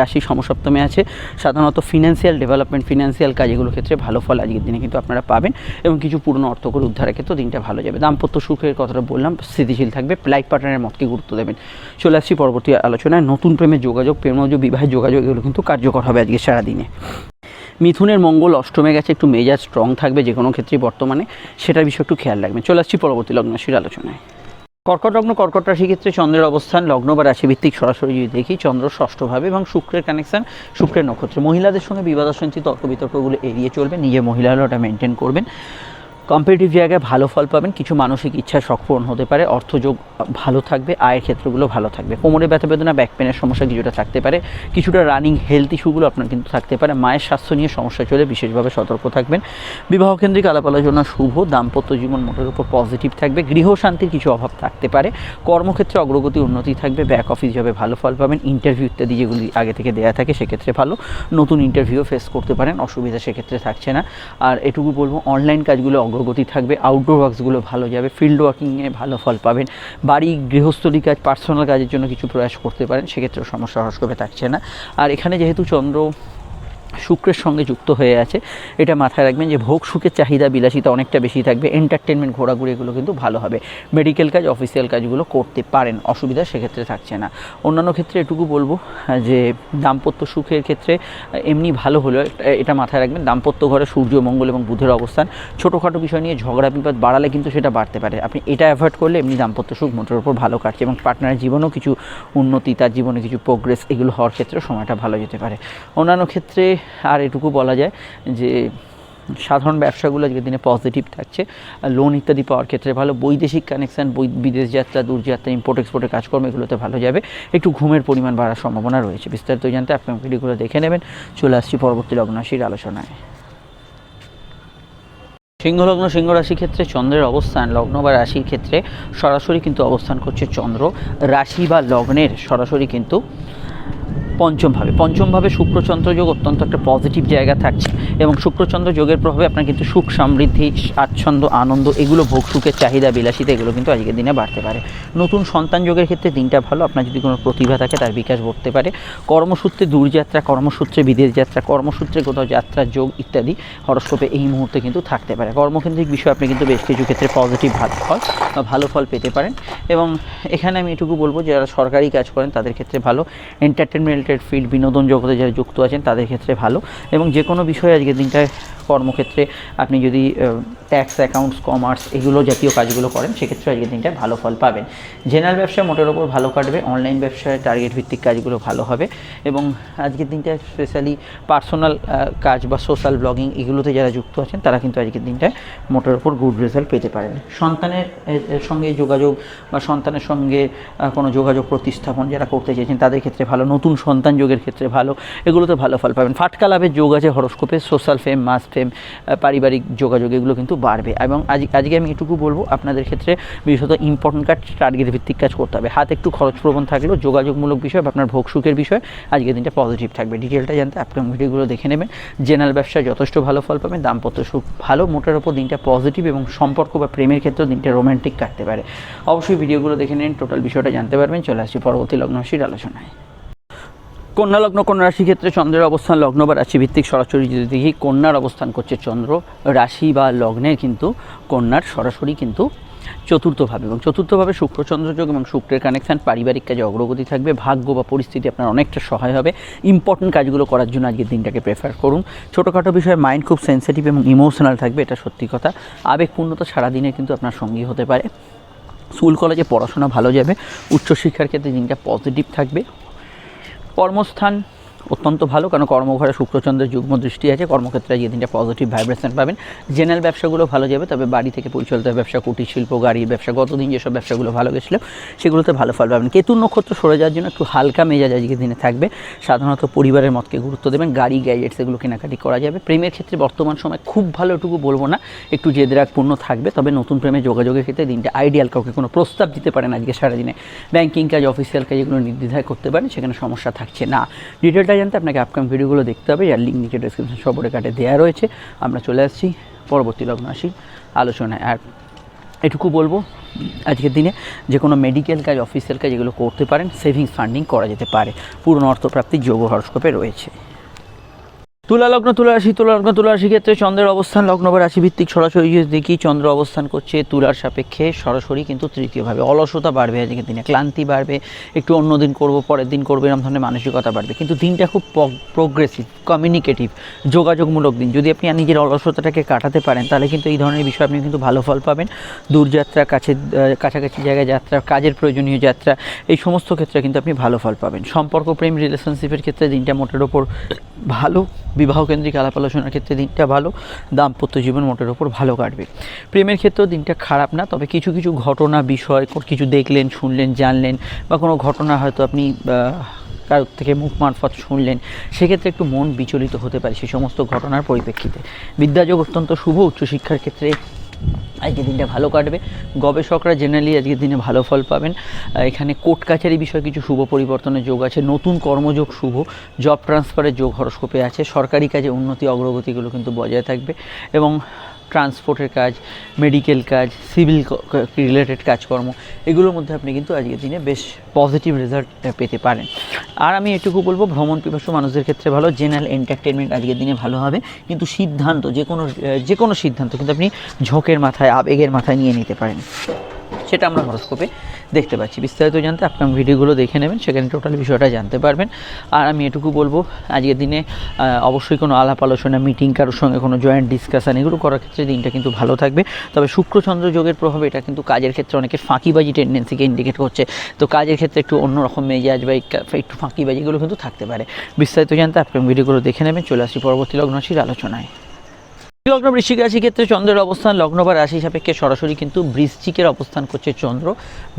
রাশি সমসপ্তমে আছে, সাধারণত ফিনান্সিয়াল ডেভেলপমেন্ট ফিনান্সিয়াল কাজ এগুলোর ক্ষেত্রে ভালো ফল আজকের দিনে কিন্তু আপনারা পাবেন এবং কিছু পুরনো অর্থ করে উদ্ধারের ক্ষেত্রেও দিনটা ভালো যাবে। দাম্পত্য সুখের কথাটা বললাম, স্থিতিশীল থাকবে লাইফ পার্টনারের মতকে গুরুত্ব দেবেন। চলে আসছি পরবর্তী আলোচনায়। নতুন প্রেমের যোগাযোগ প্রেমজ বিবাহের যোগাযোগ, এগুলো কিন্তু কার্যকর হবে আজকে সারাদিনে। মিথুনের মঙ্গল অষ্টমে গেছে, একটু মেজাজ স্ট্রং থাকবে যে কোনো ক্ষেত্রেই বর্তমানে, সেটার বিষয়ে একটু খেয়াল রাখবেন। চলে আসছি পরবর্তী লগ্নশীর আলোচনায়। কর্কট লগ্ন কর্কট রাশি ক্ষেত্রে চন্দ্রের অবস্থান, লগ্ন বা রাশিভিত্তিক সরাসরি যদি দেখি, চন্দ্র ষষ্ঠভাবে এবং শুক্রের কানেকশান শুক্রের নক্ষত্রে। মহিলাদের সঙ্গে বিবাদাসঞ্চিত তর্ক বিতর্কগুলো এড়িয়ে চলবে। নিজের ওটা মেনটেন করবেন। কম্পিটিটিভ জায়গায় ভালো ফল পাবেন, কিছু মানসিক ইচ্ছা শখ পূরণ হতে পারে, অর্থযোগ ভালো থাকবে, আয়ের ক্ষেত্রগুলো ভালো থাকবে। কোমরে ব্যথা বেদনা ব্যাক পেনের সমস্যা কিছুটা থাকতে পারে, কিছুটা রানিং হেলথ ইস্যুগুলো আপনার কিন্তু থাকতে পারে। মায়ের স্বাস্থ্য নিয়ে সমস্যা চলে, বিশেষভাবে সতর্ক থাকবেন। বিবাহ কেন্দ্রিক আলাপ আলোচনা শুভ, দাম্পত্য জীবন মোটের উপর পজিটিভ থাকবে, গৃহ শান্তির কিছু অভাব থাকতে পারে, কর্মক্ষেত্রে অগ্রগতি উন্নতি থাকবে ব্যাক অফিস যাবে ভালো ফল পাবেন ইন্টারভিউ ইত্যাদি যেগুলি আগে থেকে দেওয়া থাকে সেক্ষেত্রে ভালো, নতুন ইন্টারভিউ ফেস করতে পারেন, অসুবিধা সেক্ষেত্রে থাকছে না। আর এটুকু বলব অনলাইন কাজগুলো অগ্রগতি থাকবে আউটডোর ওয়ার্কসগুলো ভালো যাবে ফিল্ড ওয়ার্কিংয়ে ভালো ফল পাবেন, বাড়ি গৃহস্থলী কাজ পার্সোনাল কাজের জন্য কিছু প্রয়াস করতে পারেন, সেক্ষেত্রেও সমস্যা হরস্কোপে থাকছে না। আর এখানে যেহেতু চন্দ্র শুক্রের সঙ্গে যুক্ত হয়ে আছে। এটা মাথায় রাখবেন যে ভোগ সুখের চাহিদা বিলাসিতা অনেকটা বেশি থাকবে। এন্টারটেনমেন্ট ঘোরাঘুরি এগুলো কিন্তু ভালো হবে। মেডিকেল কাজ অফিসিয়াল কাজগুলো করতে পারেন। অসুবিধা সেক্ষেত্রে থাকছে না। অন্যান্য ক্ষেত্রে এটুকু বলব যে দাম্পত্য সুখের ক্ষেত্রে এমনি ভালো হলেও এটা- মাথায় রাখবেন, দাম্পত্য ঘরে সূর্য, মঙ্গল এবং বুধের অবস্থান। ছোটোখাটো বিষয় নিয়ে ঝগড়া, বিবাদ বাড়ালে কিন্তু সেটা বাড়তে পারে। আপনি এটা অ্যাভয়েড করলে এমনি দাম্পত্য সুখ মোটের উপর ভালো কাটছে এবং পার্টনারের জীবনেও কিছু উন্নতি, তার জীবনে কিছু প্রোগ্রেস এগুলো হওয়ার ক্ষেত্রে সময়টা ভালো যেতে পারে। অন্যান্য ক্ষেত্রে আর এটুকু বলা যায় যে সাধারণ ব্যবসাগুলো আজকের দিনে পজিটিভ থাকছে। লোন ইত্যাদি পাওয়ার ক্ষেত্রে ভালো। বৈদেশিক কানেকশান বিদেশ যাত্রা, দূরযাত্রা ইম্পোর্ট এক্সপোর্টের কাজকর্ম এগুলোতে ভালো যাবে। একটু ঘুমের পরিমাণ বাড়ার সম্ভাবনা রয়েছে। বিস্তারিত জানতে আপনার ভিডিওগুলো দেখে নেবেন। চলে আসছি পরবর্তী লগ্নাশীর আলোচনায়। সিংহলগ্ন সিংহ রাশি ক্ষেত্রে চন্দ্রের অবস্থান। লগ্ন বা রাশির ক্ষেত্রে সরাসরি কিন্তু অবস্থান করছে চন্দ্র। রাশি বা লগ্নের সরাসরি কিন্তু পঞ্চমভাবে। পঞ্চমভাবে শুক্রচন্দ্র যোগ অত্যন্ত একটা পজিটিভ জায়গা থাকছে এবং শুক্রচন্দ্র যোগের প্রভাবে আপনার কিন্তু সুখ, সমৃদ্ধি আচ্ছন্দ আনন্দ এগুলো ভোগ, সুখের চাহিদা, বিলাসিতা এগুলো কিন্তু আজকের দিনে বাড়তে পারে। নতুন সন্তান যোগের ক্ষেত্রে দিনটা ভালো। আপনার যদি কোনো প্রতিভা থাকে তার বিকাশ ঘটতে পারে। কর্মসূত্রে দূরযাত্রা, কর্মসূত্রে বিদেশ যাত্রা, কর্মসূত্রে কোথাও যাত্রা, যোগ ইত্যাদি হরস্কোপে এই মুহূর্তে কিন্তু থাকতে পারে। কর্মকেন্দ্রিক বিষয়ে আপনি কিন্তু বেশ কিছু ক্ষেত্রে পজিটিভ ভালো ফল বা ভালো ফল পেতে পারেন। এবং এখানে আমি এটুকু বলব, যারা সরকারি কাজ করেন তাদের ক্ষেত্রে ভালো। এন্টারটেনমেন্টের ফিল্ড বিনোদন জগতে যারা যুক্ত আছেন, তাদের ক্ষেত্রে ভালো। এবং যে কোনো বিষয়ে আজকের দিনটায় কর্মক্ষেত্রে আপনি যদি ট্যাক্স অ্যাকাউন্টস কমার্স এগুলো জাতীয় কাজগুলো করেন, সেক্ষেত্রে আজকের দিনটায় ভালো ফল পাবেন। জেনারেল ব্যবসায় মোটের ওপর ভালো কাটবে অনলাইন ব্যবসায় টার্গেট ভিত্তিক কাজগুলো ভালো হবে। এবং আজকের দিনটায় স্পেশালি পার্সোনাল কাজ বা সোশ্যাল ব্লগিং এগুলোতে যারা যুক্ত আছেন, তারা কিন্তু আজকের দিনটায় মোটের ওপর গুড রেজাল্ট পেতে পারেন। সন্তানের সঙ্গে যোগাযোগ বা সন্তানের সঙ্গে কোনো যোগাযোগ প্রতিস্থাপন যারা করতে চাইছেন, তাদের ক্ষেত্রে ভালো। নতুন সন্তান যোগের ক্ষেত্রে ভালো, এগুলোতে ভালো ফল পাবেন। ফাটকা লাভের যোগ আছে, হরস্কোপে সোশ্যাল ফেম মাস ফেম পারিবারিক যোগাযোগ, এগুলো কিন্তু বাড়বে। এবং আজ, আজকে আমি এটুকু বলব, আপনাদের ক্ষেত্রে বিশেষত ইম্পর্টেন্ট কাজ টার্গেট ভিত্তিক কাজ করতে হবে। হাত একটু খরচ প্রবণ থাকলেও যোগাযোগমূলক বিষয় বা আপনার ভোগ সুখের বিষয়, আজকের দিনটা পজিটিভ থাকবে। ডিটেলটা জানতে আপনার ভিডিওগুলো দেখে নেবেন। জেনারেল ব্যবসায় যথেষ্ট ভালো ফল পাবেন, দাম্পত্য সুখ ভালো, মোটার ওপর দিনটা পজিটিভ এবং সম্পর্ক বা প্রেমের ক্ষেত্রেও দিনটা রোমান্টিক কাটতে পারে। অবশ্যই ভিডিওগুলো দেখে নিন টোটাল বিষয়টা জানতে পারবেন। চলে আসছি পরবর্তী লগ্নশীর আলোচনায়। কন্যা লগ্ন, কন্যা রাশি ক্ষেত্রে চন্দ্রের অবস্থান, লগ্ন বা রাশি ভিত্তিক সরাসরি যদি দেখি, কন্যার অবস্থান করছে চন্দ্র, রাশি বা লগ্নের কিন্তু কন্যার সরাসরি কিন্তু চতুর্থভাবে এবং চতুর্থভাবে শুক্রচন্দ্র যোগ এবং শুক্রের কানেকশান পারিবারিক কাজে অগ্রগতি থাকবে, ভাগ্য বা পরিস্থিতি আপনার অনেকটা সহায় হবে ইম্পর্টেন্ট কাজগুলো করার জন্য আজকের দিনটাকে প্রেফার করুন। ছোটোখাটো বিষয়ে মাইন্ড খুব সেন্সিটিভ এবং ইমোশনাল থাকবে, এটা সত্যি কথা। আবেগপূর্ণতা সারাদিনে কিন্তু আপনার সঙ্গী হতে পারে। স্কুল কলেজে পড়াশোনা ভালো যাবে, উচ্চশিক্ষার ক্ষেত্রে দিনটা পজিটিভ থাকবে। কর্মস্থান অত্যন্ত ভালো, কারণ কর্মঘরে শুক্রচন্দ্রের যুগ্ম দৃষ্টি আছে। কর্মক্ষেত্রে যে দিনটা পজিটিভ ভাইব্রেশন পাবেন। জেনারেল ব্যবসাগুলো ভালো যাবে, তবে বাড়ি থেকে পরিচালিত ব্যবসা, কুটির শিল্প, গাড়ির ব্যবসা, গতদিন যেসব ব্যবসাগুলো ভালো গেছিল, সেগুলোতে ভালো ফল পাবেন। কেতুর নক্ষত্র সরে যাওয়ার জন্য একটু হালকা মেজাজ আজকে দিনে থাকবে। সাধারণত পরিবারের মতকে গুরুত্ব দেবেন। গাড়ি গ্যাজেটস এগুলো কেনাকাটি করা যাবে। প্রেমের ক্ষেত্রে বর্তমান সময় খুব ভালো এটুকু বলব না, একটু জেদরাগপূর্ণ থাকবে, তবে নতুন প্রেমে যোগাযোগের ক্ষেত্রে দিনটা আইডিয়াল কাউকে কোনো প্রস্তাব দিতে পারেন আজকে সারাদিনে। ব্যাংকিং কাজ অফিসিয়াল কাজ এগুলো নির্দ্বিধায় করতে পারেন, সেখানে সমস্যা থাকছে না। ডিটেলটা জানতে আপনাকে আপকাম ভিডিওগুলো দেখতে হবে। যার লিঙ্ক নিচে ডিসক্রিপশন সবরে কাটে দেওয়া রয়েছে। আমরা চলে আসছি পরবর্তী লগ্ন আসি আলোচনায়। আর এটুকু বলব, আজকের দিনে যে কোনো মেডিকেল কাজ অফিসিয়াল কাজ এগুলো করতে পারেন। সেভিংস ফান্ডিং করা যেতে পারে। পুরনো অর্থপ্রাপ্তির যোগ হরস্কোপে রয়েছে। তুলা লগ্ন, তুলা রাশি, তুলা লগ্ন, তুলা রাশি ক্ষেত্রে চন্দ্রের অবস্থান লগ্ন বা রাশি ভিত্তিক সরাসরি দেখি চন্দ্র অবস্থান করছে তুলার সাপেক্ষে। সরাসরি কিন্তু তৃতীয়ভাবে অলসতা বাড়বে আজকের দিনে ক্লান্তি বাড়বে, একটু অন্য দিন করব, পরের দিন করব এরকম ধরনের মানসিকতা বাড়বে। কিন্তু দিনটা খুব প্রোগ্রেসিভ কমিউনিকেটিভ যোগাযোগমূলক দিন। যদি আপনি নিজের অলসতাটাকে কাটাতে পারেন, তাহলে কিন্তু এই ধরনের বিষয়ে আপনি কিন্তু ভালো ফল পাবেন। দূরযাত্রা, কাছে কাছাকাছি জায়গায় যাত্রা, কাজের প্রয়োজনীয় যাত্রা, এই সমস্ত ক্ষেত্রে কিন্তু আপনি ভালো ফল পাবেন। সম্পর্ক প্রেম রিলেশনশিপের ক্ষেত্রে দিনটা মোটের ওপর ভালো বিবাহ কেন্দ্রিক আলাপ আলোচনার ক্ষেত্রে দিনটা ভালো, দাম্পত্য জীবন মোটের ওপর ভালো কাটবে। প্রেমের ক্ষেত্রেও দিনটা খারাপ না, তবে কিছু কিছু ঘটনা, বিষয়, কিছু দেখলেন, শুনলেন, জানলেন, বা কোনো ঘটনা হয়তো আপনি কারোর থেকে মুখ মারফত শুনলেন, সেক্ষেত্রে একটু মন বিচলিত হতে পারে সেই সমস্ত ঘটনার পরিপ্রেক্ষিতে। বিদ্যাযোগ অত্যন্ত শুভ, উচ্চশিক্ষার ক্ষেত্রে আজকে দিনটা ভালো কাটবে। গবেষকরা জেনারেলি আজকের দিনে ভালো ফল পাবেন। এখানে কোর্ট কাছারি বিষয়ে কিছু শুভ পরিবর্তনের যোগ আছে, নতুন কর্মযোগ শুভ জব ট্রান্সফারের যোগ হরস্কোপে আছে, সরকারি কাজে উন্নতি, অগ্রগতিগুলো কিন্তু বজায় থাকবে এবং ট্রান্সপোর্টের কাজ, মেডিকেল কাজ, সিভিল রিলেটেড কাজকর্ম, এগুলোর মধ্যে আপনি কিন্তু আজকের দিনে বেশ পজিটিভ রেজাল্ট পেতে পারেন। আর আমি এটুকু বলব, ভ্রমণ পিপাসু মানুষদের ক্ষেত্রে ভালো জেনারেল এন্টারটেনমেন্ট আজকের দিনে ভালো হবে। কিন্তু সিদ্ধান্ত যে কোনো যে কোনো সিদ্ধান্ত কিন্তু আপনি ঝোঁকের মাথায়, আবেগের মাথায় নিয়ে নিতে পারেন। সেটা আমরা হরস্কোপে দেখতে পাচ্ছি। বিস্তারিত জানতে আপনার ভিডিওগুলো দেখে নেবেন, সেখানে টোটাল বিষয়টা জানতে পারবেন। আর আমি এটুকু বলব, আজকের দিনে অবশ্যই কোনো আলাপ আলোচনা মিটিং কারোর সঙ্গে কোনো জয়েন্ট ডিসকাশন এগুলো করার ক্ষেত্রে দিনটা কিন্তু ভালো থাকবে। তবে শুক্রচন্দ্র যোগের প্রভাবে এটা কিন্তু কাজের ক্ষেত্রে অনেকের ফাঁকিবাজি টেন্ডেন্সিকে ইন্ডিকেট করছে। তো কাজের ক্ষেত্রে একটু অন্যরকম মেজাজ বা এক- একটু ফাঁকিবাজিগুলো কিন্তু থাকতে পারে। বিস্তারিত জানতে আপনার ভিডিওগুলো দেখে নেবেন। চলে আসি পরবর্তী লগ্নশীর আলোচনায়। লগ্ন বৃশ্চিক রাশি ক্ষেত্রে চন্দ্রের অবস্থান লগ্ন বা রাশি সাপেক্ষে সরাসরি কিন্তু বৃশ্চিকের অবস্থান করছে চন্দ্র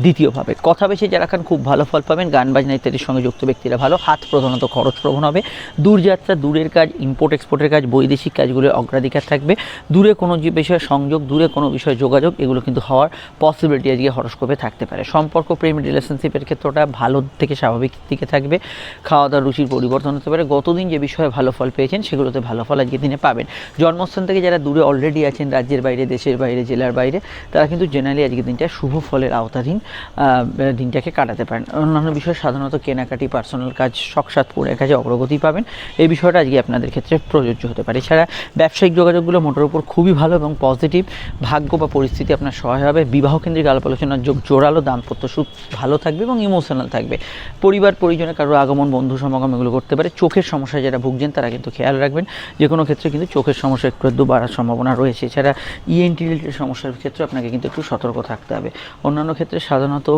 দ্বিতীয়ভাবে। কথা বেশি যারা খান খুব ভালো ফল পাবেন। গান বাজনা ইত্যাদির সঙ্গে যুক্ত ব্যক্তিরা ভালো। হাত প্রধানত খরচ প্রবণ হবে। দূরযাত্রা, দূরের কাজ ইম্পোর্ট এক্সপোর্টের কাজ, বৈদেশিক কাজগুলোর অগ্রাধিকার থাকবে। দূরে কোনো যে বিষয়ে সংযোগ, দূরে কোনো বিষয়ে যোগাযোগ, এগুলো কিন্তু হওয়ার পসিবিলিটি আজকে হরস্কোপে থাকতে পারে। সম্পর্ক, প্রেম রিলেশনশিপের ক্ষেত্রটা ভালো থেকে স্বাভাবিক দিকে থাকবে। খাওয়া দাওয়ার রুচির পরিবর্তন হতে পারে। গতদিন যে বিষয়ে ভালো ফল পেয়েছেন, সেগুলোতে ভালো ফল আজকে দিনে পাবেন। জন্মস্থান থেকে যারা দূরে অলরেডি আছেন, রাজ্যের বাইরে, দেশের বাইরে, জেলার বাইরে, তারা কিন্তু জেনারেলি আজকের দিনটা শুভ ফলের আওতাধীন দিনটাকে কাটাতে পারেন। অন্যান্য বিষয়ে সাধারণত কেনাকাটি পার্সোনাল কাজ, শখসাত পড়ে কাজে অগ্রগতি পাবেন। এই বিষয়টা আজকে আপনাদের ক্ষেত্রে প্রযোজ্য হতে পারে। এছাড়া ব্যবসায়িক যোগাযোগগুলো মোটর উপর খুবই ভালো এবং পজিটিভ ভাগ্য বা পরিস্থিতি আপনার সহায় হবে। বিবাহ কেন্দ্রিক আলাপ আলোচনার যোগ জোরালো, দাম্পত্য সুখ ভালো থাকবে এবং ইমোশনাল থাকবে। পরিবার পরিজনে কারোর আগমন, বন্ধু সমাগম এগুলো করতে পারে। চোখের সমস্যায় যারা ভুগছেন, তারা কিন্তু খেয়াল রাখবেন। যে কোনো ক্ষেত্রে কিন্তু চোখের সমস্যা একটু বাড়ার সম্ভাবনা রয়েছে। এছাড়া E ইএনটি রিলেটেড সমস্যার ক্ষেত্রে আপনাকে কিন্তু একটু সতর্ক থাকতে হবে। অন্যান্য ক্ষেত্রে সাধারণত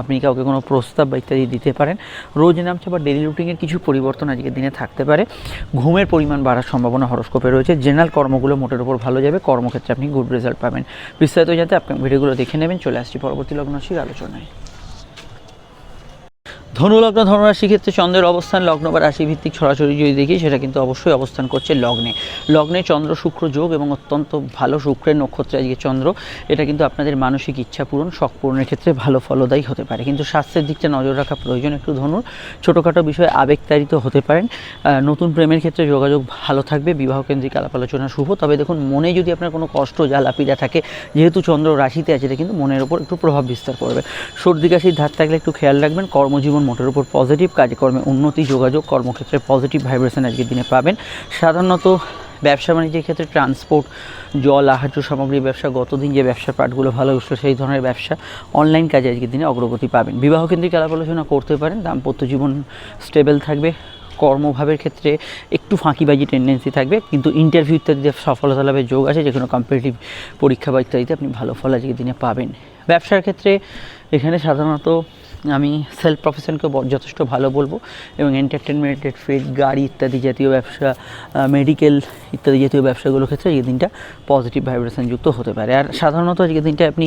আপনি কাউকে কোনো প্রস্তাব বা ইত্যাদি দিতে পারেন। রোজ নামছে বা ডেলি রুটিনের কিছু পরিবর্তন আজকের দিনে থাকতে পারে। ঘুমের পরিমাণ বাড়ার সম্ভাবনা হরস্কোপে রয়েছে। জেনারেল কর্মগুলো মোটের উপর ভালো যাবে। কর্মক্ষেত্রে আপনি গুড রেজাল্ট পাবেন। বিস্তারিত যাতে আপনি ভিডিওগুলো দেখে নেবেন। চলে আসছি পরবর্তী লগ্নশীর আলোচনায়। ধনুলগ্ন ধনুরাশি ক্ষেত্রে চন্দ্রের অবস্থান লগ্ন বা রাশি ভিত্তিক সরাসরি যদি দেখি, সেটা কিন্তু অবশ্যই অবস্থান করছে লগ্নে। লগ্নে চন্দ্র শুক্র যোগ এবং অত্যন্ত ভালো শুক্রের নক্ষত্রে আজকে চন্দ্র। এটা কিন্তু আপনাদের মানসিক ইচ্ছা পূরণ, শখ পূরণের ক্ষেত্রে ভালো ফলদায়ী হতে পারে। কিন্তু স্বাস্থ্যের দিকটা নজর রাখা প্রয়োজন একটু ধনুর। ছোটোখাটো বিষয়ে আবেগতাড়িত হতে পারেন। নতুন প্রেমের ক্ষেত্রে যোগাযোগ ভালো থাকবে বিবাহ কেন্দ্রিক আলাপ আলোচনা শুভ। তবে দেখুন, মনে যদি আপনার কোনো কষ্ট জ্বালা পীড়া থাকে, যেহেতু চন্দ্র রাশিতে আছে, এটা কিন্তু মনের ওপর একটু প্রভাব বিস্তার করবে। সর্দি কাশির ধার থাকলে একটু খেয়াল রাখবেন। কর্মজীবন মোটের উপর পজিটিভ কাজকর্মে উন্নতি, যোগাযোগ, কর্মক্ষেত্রে পজিটিভ ভাইব্রেশন আজকের দিনে পাবেন। সাধারণত ব্যবসা বাণিজ্যের ক্ষেত্রে ট্রান্সপোর্ট জল, আহার্য সামগ্রী ব্যবসা, গতদিন যে ব্যবসার পাঠগুলো ভালো উঠল, সেই ধরনের ব্যবসা অনলাইন কাজে আজকের দিনে অগ্রগতি পাবেন। বিবাহ কেন্দ্রিক আলাপ আলোচনা করতে পারেন, দাম্পত্য জীবন স্টেবল থাকবে, কর্মভাবের ক্ষেত্রে একটু ফাঁকিবাজি টেন্ডেন্সি থাকবে, কিন্তু ইন্টারভিউ ইত্যাদিতে সফলতা লাভের যোগ আছে, যে কোনো কম্পিটিটিভ পরীক্ষা বা ইত্যাদিতে আপনি ভালো ফল আজকের দিনে পাবেন। ব্যবসার ক্ষেত্রে এখানে সাধারণত আমি সেলফ প্রফেশনকে যথেষ্ট ভালো বলব এবং এন্টারটেনমেন্টেড ফিল্ড গাড়ি ইত্যাদি জাতীয় ব্যবসা মেডিকেল ইত্যাদি জাতীয় ব্যবসাগুলোর ক্ষেত্রে এই দিনটা পজিটিভ ভাইব্রেশন যুক্ত হতে পারে। আর সাধারণত আজকের দিনটা আপনি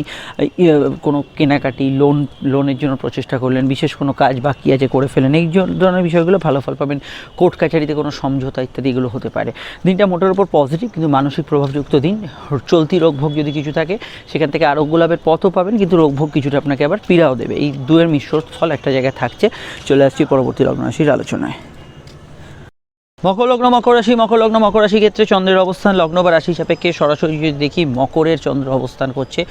কোনো কেনাকাটি লোন লোনের জন্য প্রচেষ্টা করলেন, বিশেষ কোনো কাজ বাকি আছে করে ফেলেন এই ধরনের বিষয়গুলো ভালো ফল পাবেন। কোর্ট কাছারিতে কোনো সমঝোতা ইত্যাদি এগুলো হতে পারে। দিনটা মোটের উপর পজিটিভ কিন্তু মানসিক প্রভাবযুক্ত দিন। চলতি রোগভোগ যদি কিছু থাকে, সেখান থেকে আরোগ্য লাভের পথও পাবেন, কিন্তু রোগভোগ কিছুটা আপনাকে আবার পীড়াও দেবে। এই দুয়ের মিশ্র ফল একটা জায়গায় থাকছে। চলে আসছি পরবর্তী লগ্ন রাশির আলোচনায়। মকর লগ্ন মকর রাশি মকর লগ্ন মকর রাশি ক্ষেত্রে চন্দ্রের অবস্থান, লগ্ন বা রাশি সাপেক্ষে সরাসরি যদি দেখি মকরের চন্দ্র অবস্থান করছে,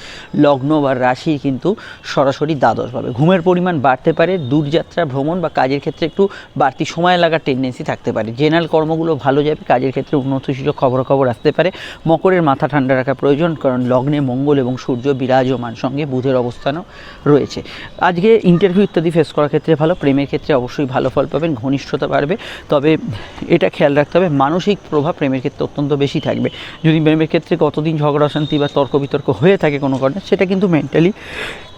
লগ্ন বা রাশি কিন্তু সরাসরি দ্বাদশ পাবে ঘুমের পরিমাণ বাড়তে পারে, দূরযাত্রা, ভ্রমণ বা কাজের ক্ষেত্রে একটু বাড়তি সময় লাগার টেন্ডেন্সি থাকতে পারে। জেনারেল কর্মগুলো ভালো যাবে, কাজের ক্ষেত্রে উন্নত সুযোগ খবরাখবর আসতে পারে। মকরের মাথা ঠান্ডা রাখা প্রয়োজন, কারণ লগ্নে মঙ্গল এবং সূর্য বিরাজমান সঙ্গে বুধের অবস্থানও রয়েছে। আজকে ইন্টারভিউ ইত্যাদি ফেস করার ক্ষেত্রে ভালো, প্রেমের ক্ষেত্রে অবশ্যই ভালো ফল পাবেন, ঘনিষ্ঠতা বাড়বে। তবে এটা খেয়াল রাখতে হবে, মানসিক প্রভাব প্রেমের ক্ষেত্রে অত্যন্ত বেশি থাকবে। যদি প্রেমের ক্ষেত্রে কতদিন ঝগড়া, অশান্তি বা তর্ক বিতর্ক হয়ে থাকে কোনো কারণে, সেটা কিন্তু মেন্টালি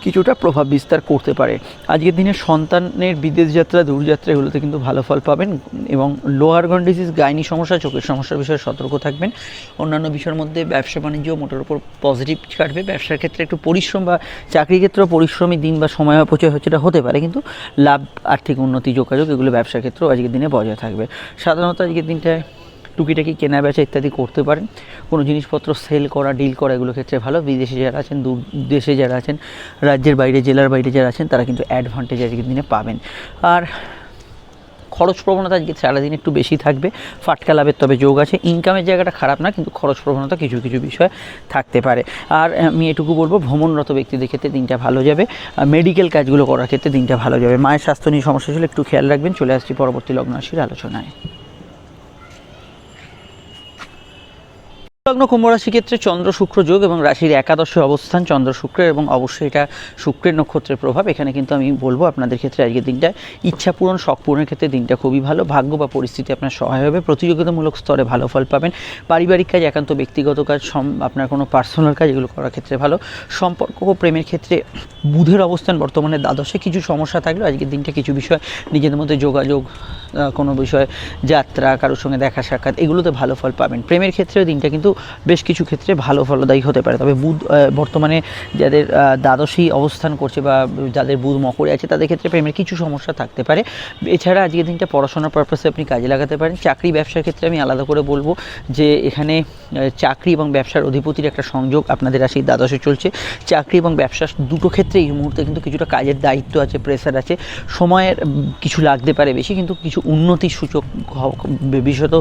কিছুটা প্রভাব বিস্তার করতে পারে। আজকের দিনে সন্তানের বিদেশ যাত্রা দূরযাত্রা এগুলোতে কিন্তু ভালো ফল পাবেন এবং লোয়ার গন ডিজিজ গাইনি সমস্যা, চোখের সমস্যার বিষয়ে সতর্ক থাকবেন। অন্যান্য বিষয়ের মধ্যে ব্যবসা বাণিজ্য মোটের উপর পজিটিভ কাটবে। ব্যবসার ক্ষেত্রে একটু পরিশ্রম বা চাকরির ক্ষেত্রেও পরিশ্রমী দিন বা সময় অপচয় হচ্ছে হতে পারে। কিন্তু লাভ, আর্থিক উন্নতি, যোগাযোগ, এগুলো ব্যবসার ক্ষেত্রেও আজকের দিনে বজায় থাকবে। সাধারণত আজকের দিনটায় টুকিটাকি কেনা বেচা ইত্যাদি করতে পারেন। কোনো জিনিসপত্র সেল করা ডিল করা এগুলো ক্ষেত্রে ভালো। বিদেশে যারা আছেন, দূর দেশে যারা আছেন, রাজ্যের বাইরে, জেলার বাইরে যারা আছেন, তারা কিন্তু অ্যাডভান্টেজ আজকের দিনে পাবেন। আর খরচ প্রবণতা আজকে সারাদিন একটু বেশি থাকবে। ফাটকা লাভের তবে যোগ আছে। ইনকামের জায়গাটা খারাপ না, কিন্তু খরচ প্রবণতা কিছু কিছু বিষয় থাকতে পারে। আর আমি এটুকু বলব, ভ্রমণরত ব্যক্তিদের ক্ষেত্রে দিনটা ভালো যাবে। মেডিকেল কাজগুলো করার ক্ষেত্রে দিনটা ভালো যাবে। মায়ের স্বাস্থ্য নিয়ে সমস্যা ছিল, একটু খেয়াল রাখবেন। চলে আসছি পরবর্তী লগ্ন রাশির আলোচনায়। লগ্ন কুম্ভ রাশি ক্ষেত্রে চন্দ্র শুক্র যোগ এবং রাশির একাদশে অবস্থান চন্দ্র শুক্রের এবং অবশ্যই এটা শুক্রের নক্ষত্রের প্রভাব। এখানে কিন্তু আমি বলব আপনাদের ক্ষেত্রে আজকের দিনটা ইচ্ছা পূরণ, শখ পূরণের ক্ষেত্রে দিনটা খুবই ভালো। ভাগ্য বা পরিস্থিতি আপনার সহায় হবে। প্রতিযোগিতামূলক স্তরে ভালো ফল পাবেন। পারিবারিক কাজ, একান্ত ব্যক্তিগত কাজ, সম- আপনার কোনো পার্সোনাল কাজ, এগুলো করার ক্ষেত্রে ভালো। সম্পর্ক ও প্রেমের ক্ষেত্রে বুধের অবস্থান বর্তমানে দ্বাদশে। কিছু সমস্যা থাকলেও আজকের দিনটা কিছু বিষয়, নিজেদের মধ্যে যোগাযোগ কোনো বিষয়, যাত্রা, কারোর সঙ্গে দেখা, সাক্ষাৎ, এগুলোতে ভালো ফল পাবেন। প্রেমের ক্ষেত্রেও দিনটা কিন্তু বেশ কিছু ক্ষেত্রে ভালো ফলদায়ী হতে পারে। তবে বুধ বর্তমানে যাদের আহ, দ্বাদশেই অবস্থান করছে বা যাদের বুধ মকরে আছে তাদের ক্ষেত্রে প্রেমের কিছু সমস্যা থাকতে পারে। এছাড়া আজকের দিনটা পড়াশোনার পারপাসে আপনি কাজে লাগাতে পারেন। চাকরি ব্যবসার ক্ষেত্রে আমি আলাদা করে বলব যে এখানে চাকরি এবং ব্যবসার অধিপতির একটা সংযোগ আপনাদের রাশির দ্বাদশে চলছে। চাকরি এবং ব্যবসা দুটো ক্ষেত্রে এই মুহূর্তে কিন্তু কিছুটা কাজের দায়িত্ব আছে প্রেসার আছে। সময়ের কিছু লাগতে পারে বেশি কিন্তু কিছু উন্নতির সূচক বিশেষত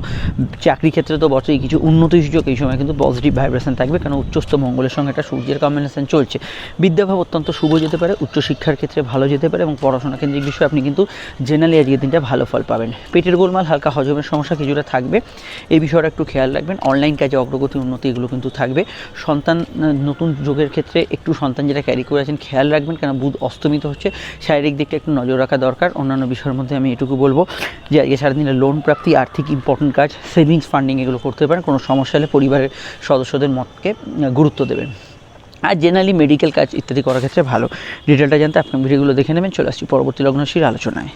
চাকরি ক্ষেত্রে তো বটেই কিছু উন্নতি সূচক এই সময় কিন্তু পজিটিভ ভাইব্রেশন থাকবে কারণ উচ্চস্থ মঙ্গলের সঙ্গে একটা সূর্যের কম্বিনেশন চলছে। বিদ্যাভাব অত্যন্ত শুভ যেতে পারে, উচ্চশিক্ষার ক্ষেত্রে ভালো যেতে পারে এবং পড়াশোনা কেন্দ্রিক বিষয়ে আপনি কিন্তু জেনারেলি আজকের দিনটা ভালো ফল পাবেন। পেটের গোলমাল, হালকা হজমের সমস্যা কিছুটা থাকবে। এই বিষয়টা একটু খেয়াল রাখবেন অনলাইন কাজে অগ্রগতি, উন্নতি এগুলো কিন্তু থাকবে। সন্তান নতুন যোগের ক্ষেত্রে একটু সন্তান যেটা ক্যারি করে আছেন, খেয়াল রাখবেন, কেন বুধ অস্তমিত হচ্ছে, শারীরিক দিকটা একটু নজর রাখা দরকার। অন্যান্য বিষয়ের মধ্যে আমি এটুকু বলব যে আজকে সারাদিনে লোন প্রাপ্তি, আর্থিক ইম্পর্টেন্ট কাজ সেভিংস ফান্ডিং এগুলো করতে পারেন, কোনো সমস্যা হলে পরিবারের সদস্যদের মতকে গুরুত্ব দেবেন আর জেনারেলি মেডিকেল কাজ ইত্যাদি করার ক্ষেত্রে ভালো। ডিটেলটা জানতে আপনার ভিডিওগুলো দেখে নেবেন। চলে আসছি পরবর্তী লগ্নশীর আলোচনায়।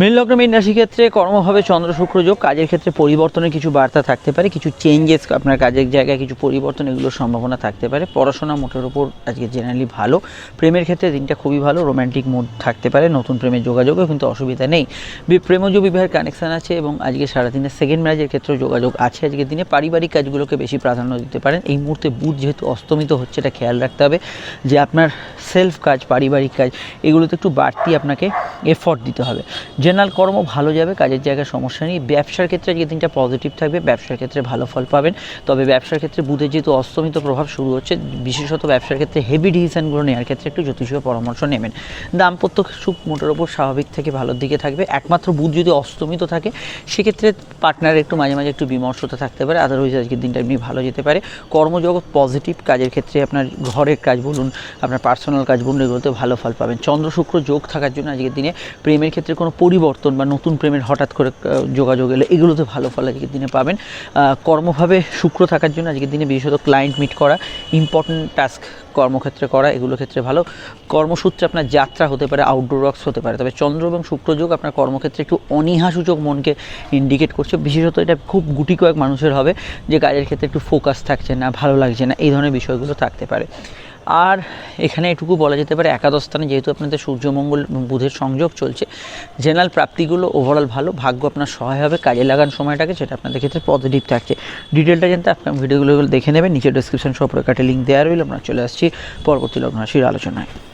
মীন লগ্ন মীন রাশি ক্ষেত্রে কর্মভাবে চন্দ্র শুক্র যোগ। কাজের ক্ষেত্রে পরিবর্তনের কিছু বার্তা থাকতে পারে, কিছু চেঞ্জেস আপনার কাজের জায়গায় কিছু পরিবর্তন এগুলোর সম্ভাবনা থাকতে পারে। পড়াশোনা মোটের উপর আজকে জেনারেলি ভালো। প্রেমের ক্ষেত্রে দিনটা খুবই ভালো রোমান্টিক মুড থাকতে পারে, নতুন প্রেমের যোগাযোগও কিন্তু অসুবিধা নেই। প্রেমজ বিবাহের কানেকশান আছে এবং আজকে সারাদিনে সেকেন্ড ম্যারেজের ক্ষেত্রেও যোগাযোগ আছে। আজকের দিনে পারিবারিক কাজগুলোকে বেশি প্রাধান্য দিতে পারেন। এই মুহূর্তে বুধ যেহেতু অস্তমিত হচ্ছে, এটা খেয়াল রাখতে হবে যে আপনার সেলফ কাজ, পারিবারিক কাজ, এগুলোতে একটু বাড়তি আপনাকে এফর্ট দিতে হবে। জেনারেল কর্ম ভালো যাবে, কাজের জায়গায় সমস্যা নেই। ব্যবসার ক্ষেত্রে আজকে দিনটা পজিটিভ থাকবে, ব্যবসার ক্ষেত্রে ভালো ফল পাবেন। তবে ব্যবসার ক্ষেত্রে বুধের যেহেতু অস্তমিত প্রভাব শুরু হচ্ছে। বিশেষত ব্যবসার ক্ষেত্রে হেভি ডিসিশনগুলো নেওয়ার ক্ষেত্রে একটু জ্যোতিষীয় পরামর্শ নেবেন। দাম্পত্য সুখ মোটের ওপর স্বাভাবিক থেকে ভালোর দিকে থাকবে। একমাত্র বুধ যদি অস্তমিত থাকে, সেক্ষেত্রে পার্টনার একটু মাঝে মাঝে একটু বিমর্ষতা থাকতে পারে। আদারওয়াইজ আজকের দিনটা এমনি ভালো যেতে পারে। কর্মজগৎ পজিটিভ কাজের ক্ষেত্রে আপনার ঘরের কাজ বলুন, আপনার পার্সোনাল কাজ বলুন, এগুলোতে ভালো ফল পাবেন। চন্দ্র শুক্র যোগ থাকার জন্য আজকের দিনে প্রেমের ক্ষেত্রে কোনো পরিবর্তন বা নতুন প্রেমের হঠাৎ করে যোগাযোগ এলে, এগুলোতে ভালো ফল আজকের দিনে পাবেন। কর্মভাবে শুক্র থাকার জন্য আজকের দিনে বিশেষত ক্লায়েন্ট মিট করা ইম্পর্টেন্ট টাস্ক কর্মক্ষেত্রে করা, এগুলো ক্ষেত্রে ভালো। কর্মসূত্রে আপনার যাত্রা হতে পারে আউটডোর ওয়ার্কস হতে পারে। তবে চন্দ্র এবং শুক্র যোগ আপনার কর্মক্ষেত্রে একটু অনীহাসূচক মনকে ইন্ডিকেট করছে। বিশেষত এটা খুব গুটি কয়েক মানুষের হবে, যে কাজের ক্ষেত্রে একটু ফোকাস থাকছে না, ভালো লাগছে না, এই ধরনের বিষয়গুলো থাকতে পারে। আর এখানে এটুকু বলা যেতে পারে একাদশ স্থানে যেহেতু আপনাদের সূর্যমঙ্গল বুধের সংযোগ চলছে জেনারেল প্রাপ্তিগুলো ওভারঅল ভালো, ভাগ্য আপনার সহায় হবে, কাজে লাগান সময়টাকে, সেটা আপনাদের ক্ষেত্রে পজিটিভ থাকছে। ডিটেলটা জানতে আপনার ভিডিওগুলো দেখে নেবেন, নিচে ডিসক্রিপশন সব প্রকারের লিঙ্ক দেওয়া রইল, আমরা চলে আসছি পরবর্তী লগ্ন রাশির আলোচনায়।